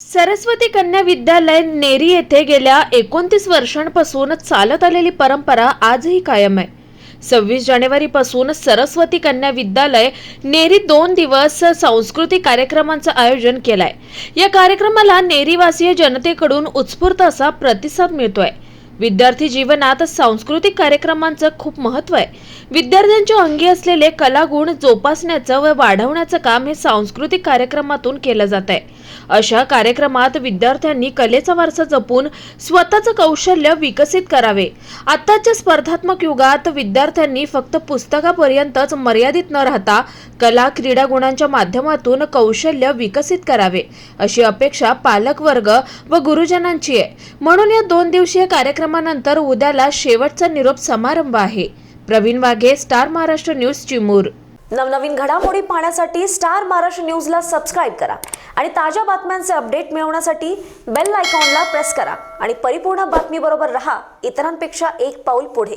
सरस्वती कन्या विद्यालय नेरी येथे गेल्या एकोणतीस वर्षांपासून चालत आलेली परंपरा आजही कायम आहे. सव्वीस जानेवारीपासून सरस्वती कन्या विद्यालय नेरी दोन दिवस सांस्कृतिक कार्यक्रमांचं आयोजन केलंय. या कार्यक्रमाला नेरीवासीय जनतेकडून उत्स्फूर्त असा प्रतिसाद मिळतोय. विद्यार्थी जीवनात सांस्कृतिक कार्यक्रमांचं खूप महत्त्व आहे. विद्यार्थ्यांच्या अंगी असलेले कलागुण जोपासण्याचं व वाढवण्याचं काम हे सांस्कृतिक कार्यक्रमातून केलं जात आहे अशा कार्यक्रमात विद्यार्थ्यांनी कलेचा वारसा जपून स्वतःचं कौशल्य विकसित करावे. आताच्या स्पर्धात्मक युगात विद्यार्थ्यांनी फक्त पुस्तकापर्यंतच मर्यादित न राहता कला क्रीडा गुणांच्या माध्यमातून कौशल्य विकसित करावे अशी अपेक्षा पालकवर्ग व गुरुजनांची आहे. म्हणून या दोन दिवसीय कार्यक्रमानंतर उद्याला शेवटचा निरोप समारंभ आहे. Praveen Waghe star Maharashtra news Chimur. नवनवीन घडामोडी पाहण्यासाठी स्टार महाराष्ट्र न्यूजला सबस्क्राईब करा आणि ताज्या बातम्यांचे अपडेट मिळवण्यासाठी बेल आयकॉनला प्रेस करा आणि परिपूर्ण बातमीबरोबर रहा. इतरांपेक्षा एक पाऊल पुढे.